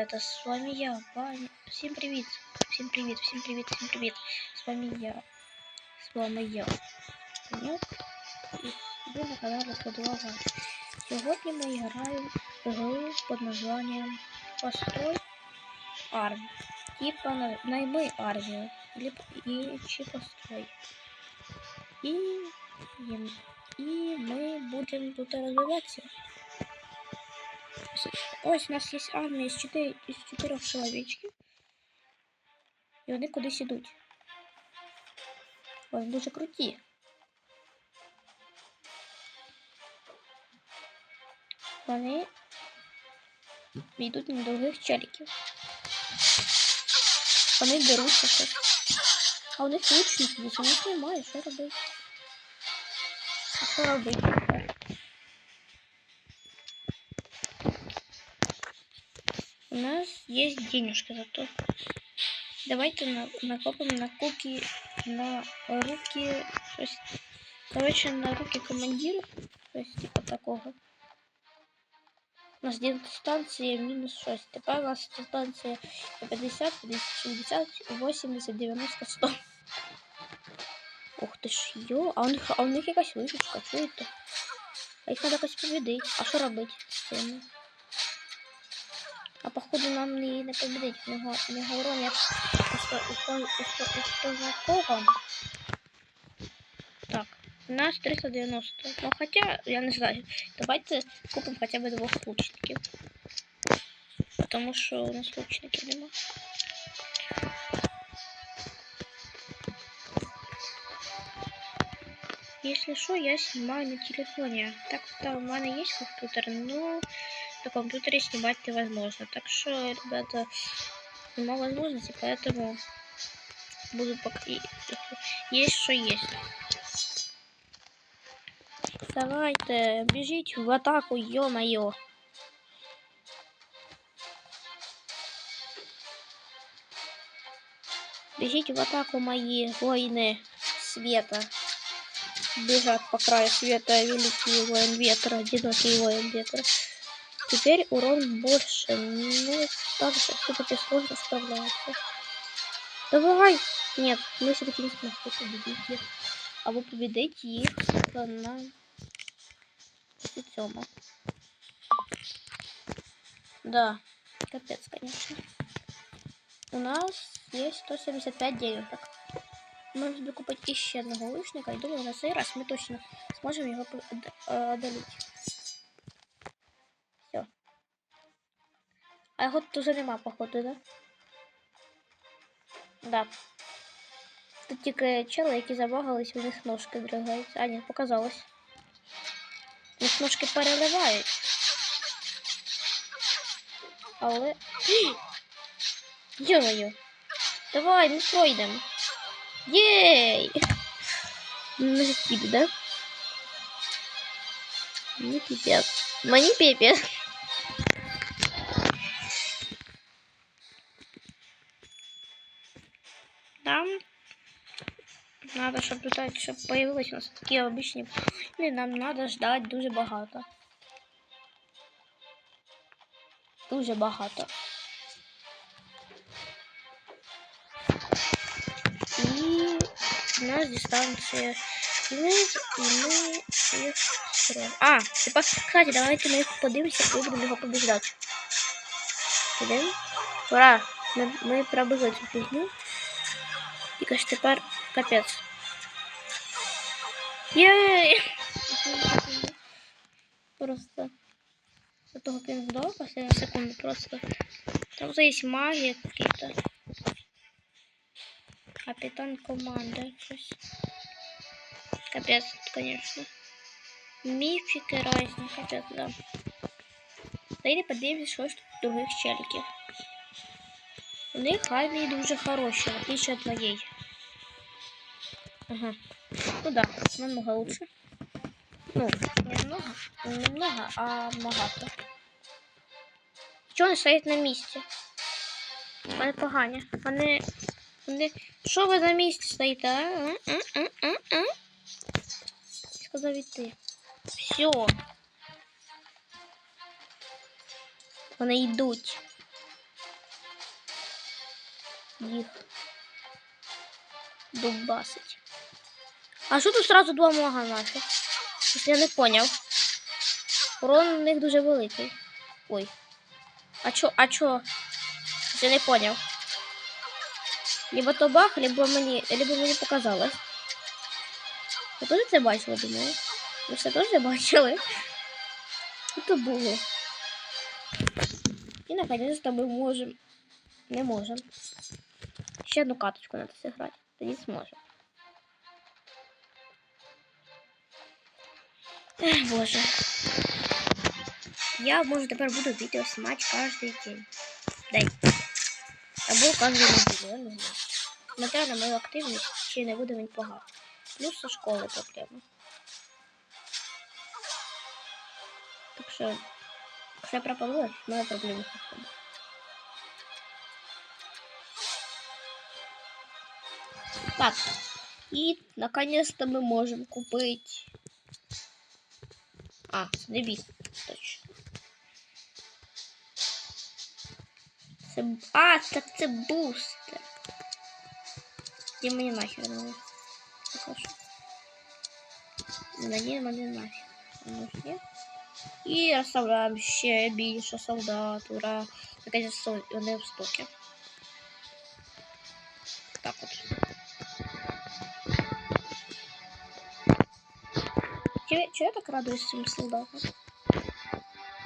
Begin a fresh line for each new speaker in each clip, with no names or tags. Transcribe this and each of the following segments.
ребята, с вами я, Ваня. Всем привет, всем привет, всем привет, всем привет. С вами я, с вами я, Ванюк. І ви на каналі Подвага. Сьогодні ми граємо в гру під названням Построй армію. Типа на- найми армію. Или, и, построй. І, і, і ми будемо тут розвиватися. Ось у нас є армія з 4, із 4 чоловічків. І вони кудись ідуть. Вони дуже круті. Вони йдуть на других челіків. Вони деруться щось. А у них лучники, у них немає, що робити? А що робити У нас есть денежка зато. Давайте на, накопим на куки, на руки, то есть, короче, на руки командира, то есть, типа такого. У нас дистанция минус 6. Теперь у нас дистанция 50, 50, 60, 80, 90, 100. Ух ти ж, йо, а у них, а у них якась вишечка, чуєте? А їх треба якось побідити. А що робити з цим? Походу нам не, не победить. У него урон як стового. Так, у нас 390. Ну хотя, я не знаю. Давайте купим хотя бы двух лучників. Потому що у нас лучників нема. Если что, я снимаю на телефоне. Так то у меня есть компьютер, но на компьютере снимать невозможно. Так что, ребята, нема возможности, поэтому буду пока... Есть что есть. Давайте, бежите в атаку, ё-моё. Бежите в атаку, мои воины света. Бежат по краю света великий воин ветра, одинокий воин ветра. Теперь урон больше, но также все-таки сложно справляется. Давай! Нет, мы все-таки не смогли победить их. А вы победите их на 37 Да, капец, конечно. У нас есть 175 денежек. Можем себе купить еще одного лучника. И думаю, на сей раз мы точно сможем его э, одолеть. А його тут уже нема, походу, да? Да. Тут тільки чели, які забагались, у них ножки дригаються. А, ні, показалось. У них ножки переливають. Але. Йо-моє. Давай, ми пройдемо. Єй! Не піде, да? Не пипец. Мені пипец. Нам надо, щоб тут щоб появились у нас такі обичні. І нам надо ждать дуже багато. Дуже багато. І у нас дистанція. Ми, і ми їх строїмо. А, тепер, кстати, давайте ми їх подивимося і будемо його побіждати. Підемо? Ура! Ми, ми пробили цю фігню. Тільки ж тепер капець. Єй! Просто до того, як він здох, последню секунду просто. Там вже є магія какие-то. Капитан команды. щось. Капец, конечно. Мифики разные, капец, да. Дайте подивимось, що ж тут у других челіків. Армії дуже хороші, в отличие от моей. Ага. Ну да, намного лучше. Ну, не немного, не немного, а багато. Чого вони стоять на місці? Вони погані. Вони. Вони. Що ви на місці стоїте? А? А? А? А? Сказав іти. Все. Вони йдуть. Їх дубасить. А що тут сразу два мага? Щось Я не поняв. Урон у них дуже великий. Ой. А чо, а чо? Я не поняв. Либо то баг, либо мені, либо мені показалось. Ви теж це бачили, думаю? Ви все теж бачили? То було? І наконец-то ми можемо. Не можемо. Ще одну каточку треба зіграти. Тоді зможемо. Ех, Боже. Я, може, тепер буду відео знімати кожен день. День. Або кожен неділю, я не знаю. Смотря на мою активність, чи не буде він погано. Плюс со школи проблема. Так що, якщо я пропоную, в Так, и наконец-то мы можем купить. А, дебіт, точно. Це... А, так це бустер. Де мені нахер надо? Покажу. Мені мені нахер. Ну, є. І розставляємо ще більше солдат, ура. Наконец вони в стокі. Че, я так радуюсь цим солдатам?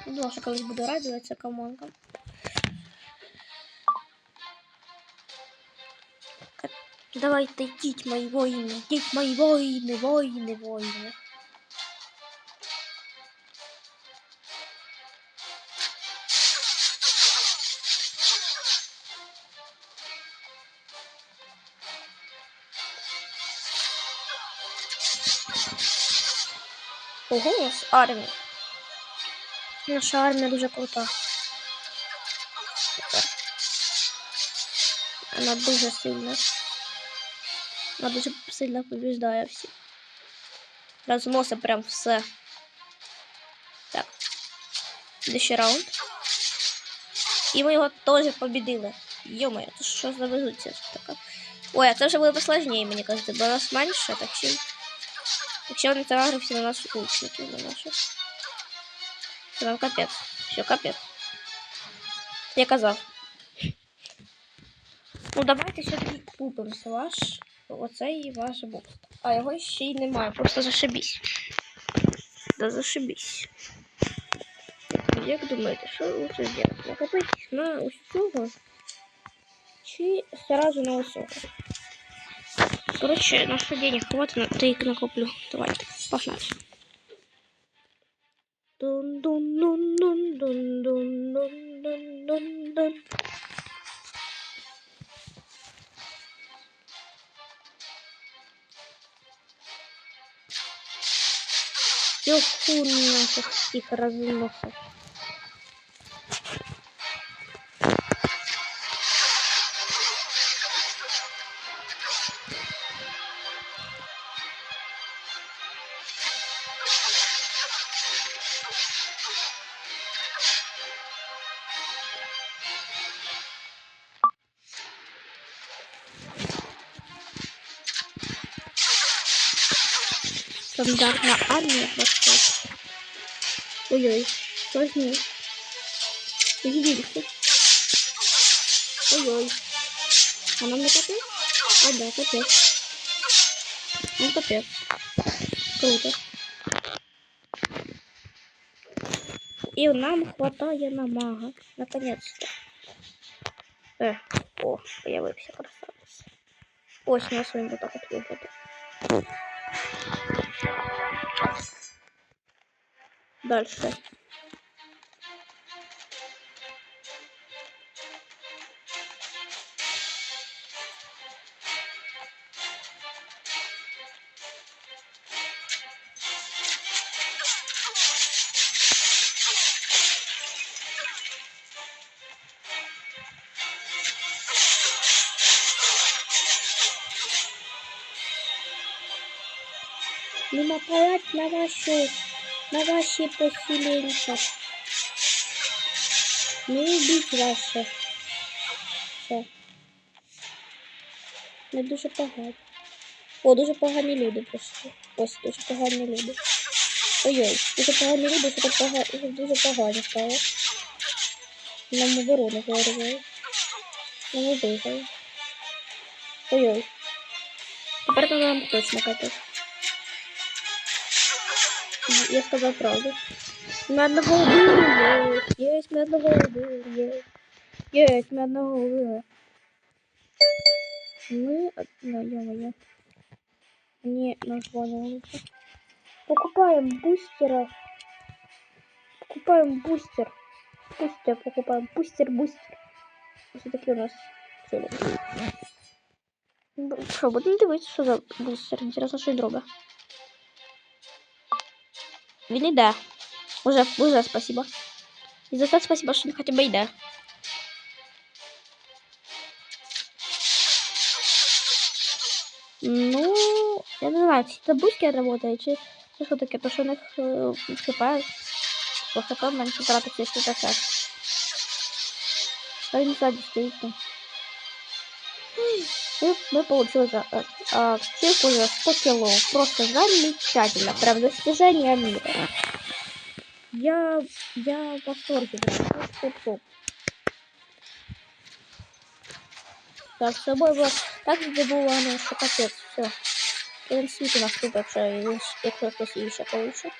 Не думала, що колись буду радуватися комонкам. Давай Давайте йдіть, мої воїни, йдіть, мої воїни, воїни, воїни. Ого, у нас армія. Наша армія дуже крута. Вона дуже сильна. Вона дуже сильно побіждає всіх. Розносить прям все. Так. Де ще раунд. І ми його теж побідили. Йо-моє, це що за везуться така. Ой, а це вже буде посложніше, мені кажеться, бо нас менше, так що... Якщо вони загрився на наших лучників, на наших. Нам капець. Все, капець. Я казав. Ну, давайте все-таки купимося ваш. Оцей ваш бокс. А його ще й немає, просто зашибісь. Да зашибісь. Як, думаєте, що лучше зробити? Накопитись на ось? Чи сразу на ось? Короче, на что денег хватит, на три накоплю. Давайте, погнали. дун дун дун дун дун дун дун дун дун дун Ёху нафиг всех разносов. Стандартна армія Восток. Ой-ой, что с ней? Подивіться. Ой-ой. А Вона не капець? А, да, капець. Ну, капець. Круто. И нам хватає на мага. Наконец-то. Э, о, я все красавец. Ось, я своим вот так вот выпаду. Дальше. Не нападать на вашу, на ваши поселенца. Не убить ваши. Все. Ми дуже погані. О, дуже погані люди прийшли. Ось дуже погані люди. Ой-ой, дуже погані люди, що так пога... дуже погані стало. Нам оборону вириває. Нам виграє. Ой-ой. Тепер нам точно катати. Я сказав правду. Ми одного убили. Єсть, ми одного убили. Єсть. Єсть, ми одного убили. Мы... Ну, ё-моё. Мне назвали Покупаем бустера. Покупаем бустер. Бустер покупаем. Бустер, бустер. Все таки у нас цели. Що, будемо дивитися, що за бустер? Інтересно, що й друга. Він іде. Уже, уже спасибо. І за це спасибо, що він хоча б йде. Ну, я не знаю, чи це бустер работає, чи чи що таке, то що у них е, хп, по хп менше тратиться, що таке. А він ззаді стоїть там. И мы получили за, э, э, цифру за 100 кило. Просто замечательно. Прям достижение мира. Я, я в восторге. Прям. Топ-топ. Так, с собой было так здивовано, що капець, все. Він світ у нас тут, якщо, він- якщо хтось її ще получить.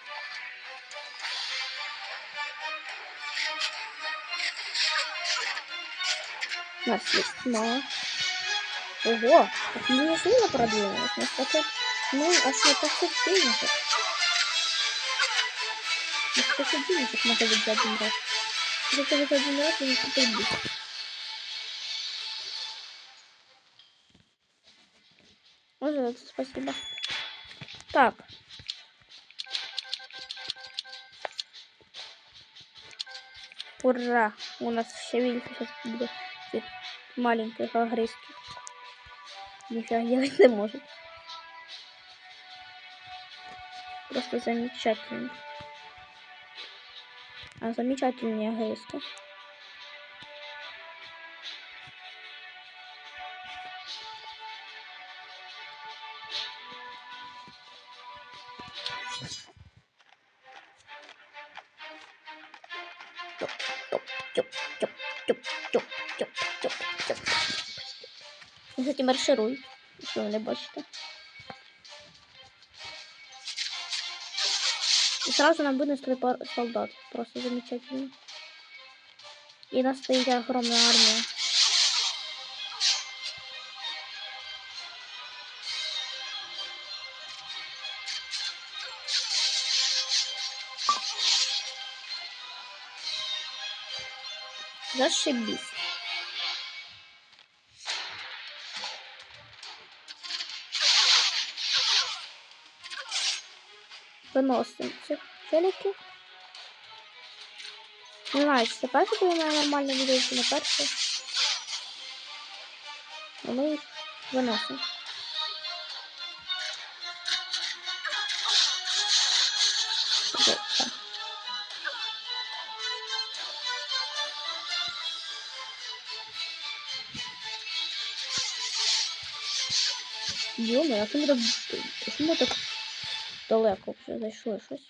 У нас есть мало. Ого, это не сильно продвинулось. У нас пока... Ну, а что, пока денежек. У нас пока денежек надо быть за один раз. Если вот один раз то не купим Вот это спасибо. Так. Ура! У нас все видите, сейчас будет маленьких агрессий. Нифига делать не может. Просто замечательно. А замечательная агрески. Кстати, маршируй, якщо ви не бачите. И сразу нам вынесли пар солдат. Просто замечательно. И нас стоит огромная армия. Зашибись. Виносимо цих челіків. Не знаю, чи це перше буде на нормальне відео, чи не перше. Но ми їх виносимо. Йома, ми так, як так далеко вже зайшли щось.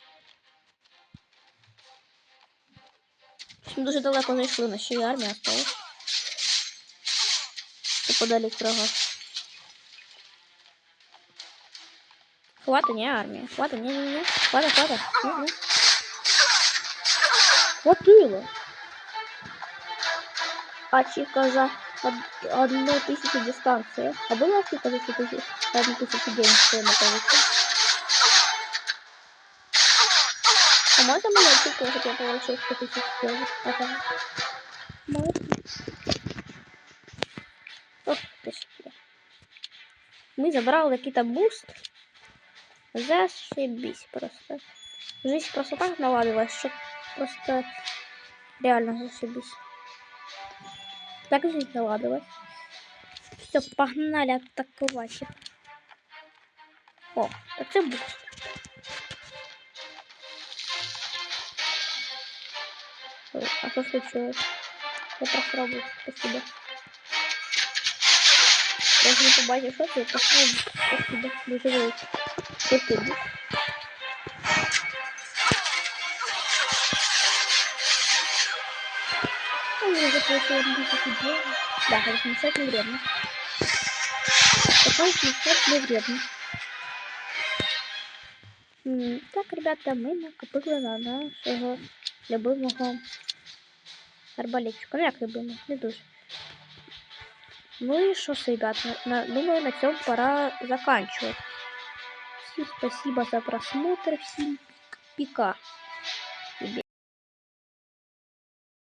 Дуже далеко зайшли, на ще й армія осталась. Неподалік врага. Хвата, не армія. Хвата, не, не, не. Хвата, хвата. Не, не. Хватило. Ачівка за од- одну тисячу дистанції. А була ачівка за 100 тисяч, одну тисячу день, що я не получив? А можно мальчик тоже я получил 100 тысяч долларов? Ага. Можно. Ох, ты что. Мы забрали какие-то буст. Зашибись просто. Жизнь просто так наладилась, что просто реально зашибись. Так жизнь наладилась. Все, погнали атаковать. их. О, так це буст. А что случилось? Я просрал спасибо. Я не побачив, що це, я просто спасибо, дуже велике. Спасибо. Да, размещать не вредно. Такой размещать не вредно. Так, ребята, ми накопили на нашого любимого арбалетчика. Ну, як любимого, не дуже. Ну и что, ж, ребят, на, на- думаю, на цьому пора заканчивать. Всем спасибо за просмотр, всем пика.